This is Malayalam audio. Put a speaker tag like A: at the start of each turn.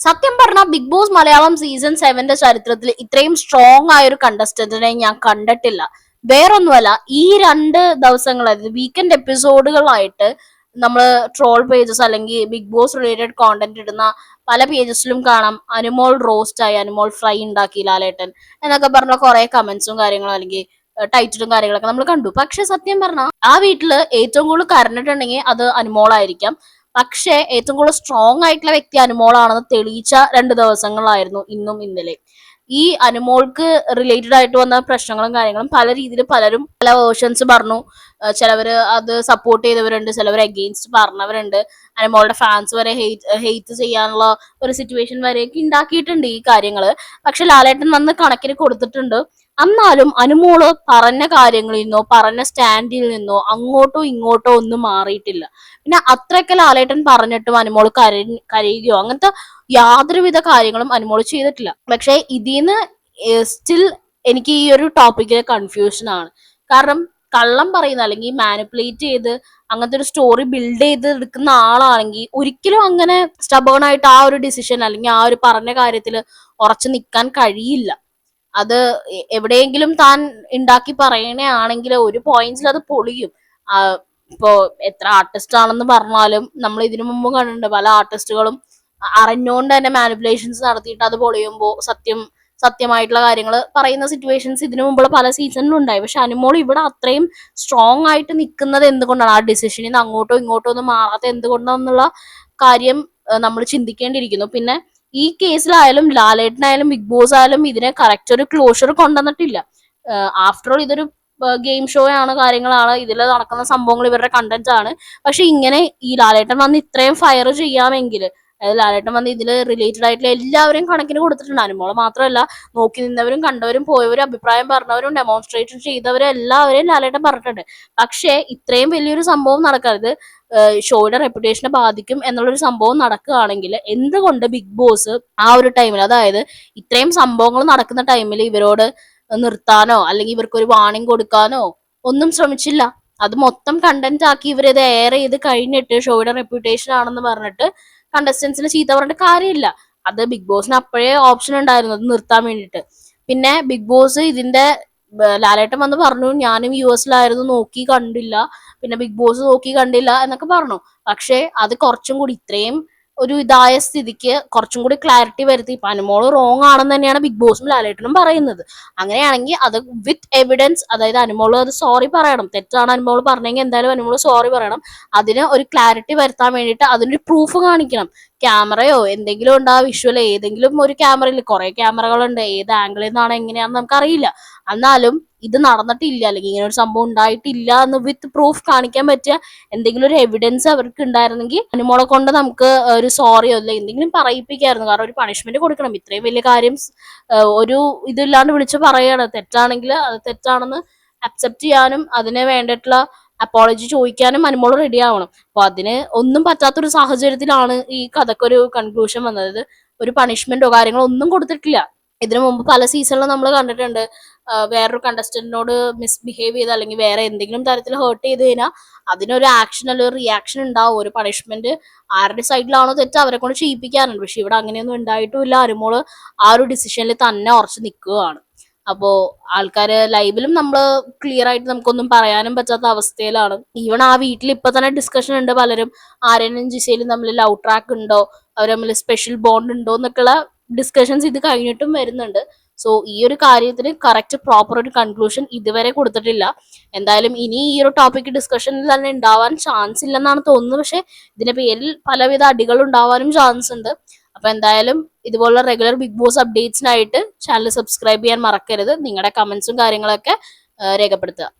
A: സത്യം പറഞ്ഞാൽ ബിഗ് ബോസ് മലയാളം സീസൺ സെവന്റെ ചരിത്രത്തിൽ ഇത്രയും സ്ട്രോങ് ആയ ഒരു കണ്ടസ്റ്റന്റിനെ ഞാൻ കണ്ടിട്ടില്ല. വേറൊന്നുമല്ല ഈ രണ്ട് ദിവസങ്ങൾ അതായത് വീക്കെൻഡ് എപ്പിസോഡുകളായിട്ട് നമ്മൾ ട്രോൾ പേജസ് അല്ലെങ്കിൽ ബിഗ് ബോസ് റിലേറ്റഡ് കോണ്ടന്റ് ഇടുന്ന പല പേജസിലും കാണാം. അനുമോൾ റോസ്റ്റ് ആയി അനുമോൾ ഫ്രൈ ഉണ്ടാക്കി ലാലേട്ടൻ എന്നൊക്കെ പറഞ്ഞ കുറെ കമന്റ്സും കാര്യങ്ങളും അല്ലെങ്കിൽ ടൈറ്റിലും കാര്യങ്ങളൊക്കെ നമ്മൾ കണ്ടു. പക്ഷെ സത്യം പറഞ്ഞാൽ ആ വീട്ടിൽ ഏറ്റവും കൂടുതൽ കരഞ്ഞിട്ടുണ്ടെങ്കിൽ അത് അനുമോളായിരിക്കാം പക്ഷേ ഏറ്റവും കൂടുതൽ സ്ട്രോങ് ആയിട്ടുള്ള വ്യക്തി അനുമോളാണെന്ന് തെളിയിച്ച രണ്ട് ദിവസങ്ങളായിരുന്നു ഇന്നും ഇന്നലെ. ഈ അനുമോൾക്ക് റിലേറ്റഡ് ആയിട്ട് വന്ന പ്രശ്നങ്ങളും കാര്യങ്ങളും പല രീതിയിൽ പലരും പല വേർഷൻസ് പറഞ്ഞു. ചിലവര് അത് സപ്പോർട്ട് ചെയ്തവരുണ്ട് ചിലവർ അഗെയിൻസ്റ്റ് പറഞ്ഞവരുണ്ട്. അനുമോളുടെ ഫാൻസ് വരെ ഹെയ്റ്റ് ചെയ്യാനുള്ള ഒരു സിറ്റുവേഷൻ വരെയൊക്കെ ഉണ്ടാക്കിയിട്ടുണ്ട് ഈ കാര്യങ്ങൾ. പക്ഷെ ലാലേട്ടൻ വന്ന് കണക്കിന് കൊടുത്തിട്ടുണ്ട്. എന്നാലും അനുമോൾ പറഞ്ഞ കാര്യങ്ങളിൽ നിന്നോ പറഞ്ഞ സ്റ്റാൻഡിൽ നിന്നോ അങ്ങോട്ടോ ഇങ്ങോട്ടോ ഒന്നും മാറിയിട്ടില്ല. പിന്നെ അത്രയൊക്കെ ലാലേട്ടൻ പറഞ്ഞിട്ടും അനുമോൾ കര കരയുകയോ അങ്ങനത്തെ യാതൊരുവിധ കാര്യങ്ങളും അനുമോൾ ചെയ്തിട്ടില്ല. പക്ഷെ ഇതിന്ന് സ്റ്റിൽ എനിക്ക് ഈ ഒരു ടോപ്പിക്കിലെ കൺഫ്യൂഷൻ ആണ്. കാരണം കള്ളം പറയുന്ന അല്ലെങ്കിൽ മാനിപ്പുലേറ്റ് ചെയ്ത് അങ്ങനത്തെ ഒരു സ്റ്റോറി ബിൽഡ് ചെയ്ത് എടുക്കുന്ന ആളാണെങ്കിൽ ഒരിക്കലും അങ്ങനെ സ്റ്റബേൺ ആയിട്ട് ആ ഒരു ഡിസിഷൻ അല്ലെങ്കിൽ ആ ഒരു പറഞ്ഞ കാര്യത്തിൽ ഉറച്ചു നിൽക്കാൻ കഴിയില്ല. അത് എവിടെയെങ്കിലും താൻ ഉണ്ടാക്കി പറയണേ ആണെങ്കിൽ ഒരു പോയിന്റ്സിൽ അത് പൊളിയും. ഇപ്പോ എത്ര ആർട്ടിസ്റ്റ് ആണെന്ന് പറഞ്ഞാലും നമ്മൾ ഇതിനു മുമ്പ് കണ്ടിട്ടുണ്ട് പല ആർട്ടിസ്റ്റുകളും അറിഞ്ഞുകൊണ്ട് തന്നെ മാനിപ്പുലേഷൻസ് നടത്തിയിട്ട് അത് പൊളിയുമ്പോൾ സത്യം സത്യമായിട്ടുള്ള കാര്യങ്ങൾ പറയുന്ന സിറ്റുവേഷൻസ് ഇതിനു മുമ്പുള്ള പല സീസണിലും ഉണ്ടായി. പക്ഷെ അനുമോൾ ഇവിടെ അത്രയും സ്ട്രോങ് ആയിട്ട് നിൽക്കുന്നത് എന്തുകൊണ്ടാണ്? ആ ഡിസിഷനിൽ നിന്ന് അങ്ങോട്ടോ ഇങ്ങോട്ടോ ഒന്നും മാറാത്ത എന്തുകൊണ്ടാണെന്നുള്ള കാര്യം നമ്മൾ ചിന്തിക്കേണ്ടിയിരിക്കുന്നു. പിന്നെ ഈ കേസിലായാലും ലാലേട്ടനായാലും ബിഗ് ബോസ് ആയാലും ഇതിനെ കറക്റ്റ് ഒരു ക്ലോഷർ കൊണ്ടുവന്നിട്ടില്ല. ആഫ്റ്റർ ഓൾ ഇതൊരു ഗെയിം ഷോ ആണ് കാര്യങ്ങളാണ് ഇതിൽ നടക്കുന്ന സംഭവങ്ങൾ ഇവരുടെ കണ്ടന്റ് ആണ്. പക്ഷെ ഇങ്ങനെ ഈ ലാലേട്ടൻ വന്ന് ഇത്രയും ഫയർ ചെയ്യാമെങ്കിൽ ലാലേട്ടൻ വന്ന് ഇതിൽ റിലേറ്റഡ് ആയിട്ടുള്ള എല്ലാവരെയും കണക്കിന് കൊടുത്തിട്ടുണ്ട്. അനുമോളെ മാത്രമല്ല നോക്കി നിന്നവരും കണ്ടവരും പോയവരും അഭിപ്രായം പറഞ്ഞവരും ഡെമോൺസ്ട്രേഷൻ ചെയ്തവരും എല്ലാവരെയും ലാലേട്ടൻ പറഞ്ഞിട്ടുണ്ട്. പക്ഷേ ഇത്രയും വലിയൊരു സംഭവം നടക്കരുത് ഷോയുടെ റെപ്യൂട്ടേഷനെ ബാധിക്കും എന്നുള്ളൊരു സംഭവം നടക്കുകയാണെങ്കിൽ എന്തുകൊണ്ട് ബിഗ് ബോസ് ആ ഒരു ടൈമിൽ അതായത് ഇത്രയും സംഭവങ്ങൾ നടക്കുന്ന ടൈമിൽ ഇവരോട് നിർത്താനോ അല്ലെങ്കിൽ ഇവർക്ക് ഒരു വാണിംഗ് കൊടുക്കാനോ ഒന്നും ശ്രമിച്ചില്ല. അത് മൊത്തം കണ്ടന്റ് ആക്കി ഇവരത് എയർ ചെയ്ത് കഴിഞ്ഞിട്ട് ഷോയുടെ റെപ്യൂട്ടേഷൻ ആണെന്ന് പറഞ്ഞിട്ട് കണ്ടസ്റ്റൻസിന് ചീത്ത പറഞ്ഞിട്ട് കാര്യമില്ല. അത് ബിഗ് ബോസിന് അപ്പോഴേ ഓപ്ഷൻ ഉണ്ടായിരുന്നു. അത് നിർത്താൻ വേണ്ടിയിട്ട്. പിന്നെ ബിഗ് ബോസ് ഇതിന്റെ ലാലേട്ടൻ വന്ന് പറഞ്ഞു ഞാനും യു എസിലായിരുന്നു നോക്കി കണ്ടില്ല. പിന്നെ ബിഗ് ബോസ് നോക്കി കണ്ടില്ല എന്നൊക്കെ പറഞ്ഞു. പക്ഷേ അത് കുറച്ചും കൂടി ഇത്രയും ഒരു ഇതായ സ്ഥിതിക്ക് കുറച്ചും കൂടി ക്ലാരിറ്റി വരുത്തി. ഇപ്പൊ അനുമോൾ റോങ് ആണെന്ന് തന്നെയാണ് ബിഗ് ബോസും ലാലേട്ടനും പറയുന്നത്. അങ്ങനെയാണെങ്കിൽ അത് വിത്ത് എവിഡൻസ് അതായത് അനുമോൾ അത് സോറി പറയണം. തെറ്റാണ് അനുമോൾ പറഞ്ഞെങ്കിൽ എന്തായാലും അനുമോൾ സോറി പറയണം. അതിന് ഒരു ക്ലാരിറ്റി വരുത്താൻ വേണ്ടിയിട്ട് അതിനൊരു പ്രൂഫ് കാണിക്കണം. ക്യാമറയോ എന്തെങ്കിലും ഉണ്ട് ആ വിഷ്വൽ ഏതെങ്കിലും ഒരു ക്യാമറയിൽ കുറെ ക്യാമറകളുണ്ട് ഏത് ആംഗിളിൽ നിന്നാണ് എങ്ങനെയാണെന്ന് നമുക്കറിയില്ല. എന്നാലും ഇത് നടന്നിട്ടില്ല. അല്ലെങ്കിൽ ഇങ്ങനെ ഒരു സംഭവം ഉണ്ടായിട്ടില്ല എന്ന് വിത്ത് പ്രൂഫ് കാണിക്കാൻ പറ്റിയ എന്തെങ്കിലും ഒരു എവിഡൻസ് അവർക്ക് ഉണ്ടായിരുന്നെങ്കിൽ അനുമോളെ കൊണ്ട് നമുക്ക് ഒരു സോറിയോ അല്ല എന്തെങ്കിലും പറയിപ്പിക്കായിരുന്നു. കാരണം ഒരു പണിഷ്മെന്റ് കൊടുക്കണം. ഇത്രയും വലിയ കാര്യം ഒരു ഇതില്ലാണ്ട് വിളിച്ച് പറയാണ്. തെറ്റാണെങ്കിൽ അത് തെറ്റാണെന്ന് അക്സെപ്റ്റ് ചെയ്യാനും അതിന് വേണ്ടിയിട്ടുള്ള അപ്പോളജി ചോദിക്കാനും അനുമോൾ റെഡി ആവണം. അപ്പൊ അതിന് ഒന്നും പറ്റാത്തൊരു സാഹചര്യത്തിലാണ് ഈ കഥക്കൊരു കൺക്ലൂഷൻ വന്നത്. ഒരു പണിഷ്മെന്റോ കാര്യങ്ങളോ ഒന്നും കൊടുത്തിട്ടില്ല. ഇതിനു മുമ്പ് പല സീസണിലും നമ്മൾ കണ്ടിട്ടുണ്ട്. വേറൊരു കണ്ടസ്റ്റന്റിനോട് മിസ്ബിഹേവ് ചെയ്ത് അല്ലെങ്കിൽ വേറെ എന്തെങ്കിലും തരത്തിൽ ഹേർട്ട് ചെയ്ത് കഴിഞ്ഞാൽ അതിനൊരു ആക്ഷൻ അല്ലെങ്കിൽ റിയാക്ഷൻ ഉണ്ടാവും. ഒരു പണിഷ്മെന്റ് ആരുടെ സൈഡിലാണോ തെറ്റ് അവരെ കൊണ്ട് ചെയ്യിപ്പിക്കാറുണ്ട്. പക്ഷെ ഇവിടെ അങ്ങനെയൊന്നും ഉണ്ടായിട്ടുമില്ല. അനുമോൾ ആ ഒരു ഡിസിഷനിൽ തന്നെ ഉറച്ചു നിൽക്കുകയാണ്. അപ്പോ ആൾക്കാര് ലൈവിലും നമ്മൾ ക്ലിയർ ആയിട്ട് നമുക്കൊന്നും പറയാനും പറ്റാത്ത അവസ്ഥയിലാണ്. ഈവൺ ആ വീട്ടിൽ ഇപ്പൊ തന്നെ ഡിസ്കഷൻ ഉണ്ട് പലരും. ആര്യനും ജിസയിലും തമ്മിൽ ലവ് ട്രാക്ക് ഉണ്ടോ? അവർ തമ്മിൽ സ്പെഷ്യൽ ബോണ്ട് ഉണ്ടോ? എന്നൊക്കെയുള്ള ഡിസ്കഷൻസ് ഇത് കഴിഞ്ഞിട്ടും വരുന്നുണ്ട്. സോ ഈ ഒരു കാര്യത്തിന് കറക്റ്റ് പ്രോപ്പർ ഒരു കൺക്ലൂഷൻ ഇതുവരെ കൊടുത്തിട്ടില്ല. എന്തായാലും ഇനി ഈ ഒരു ടോപ്പിക് ഡിസ്കഷനിൽ തന്നെ ഉണ്ടാവാൻ ചാൻസ് ഇല്ലെന്നാണ് തോന്നുന്നത്. പക്ഷെ ഇതിന്റെ പേരിൽ പലവിധ അടികൾ ഉണ്ടാവാനും ചാൻസ് ഉണ്ട്. അപ്പൊ എന്തായാലും ഇതുപോലുള്ള റെഗുലർ ബിഗ് ബോസ് അപ്ഡേറ്റ്സിനായിട്ട് ചാനൽ സബ്സ്ക്രൈബ് ചെയ്യാൻ മറക്കരുത്. നിങ്ങളുടെ കമൻസും കാര്യങ്ങളൊക്കെ രേഖപ്പെടുത്തുക.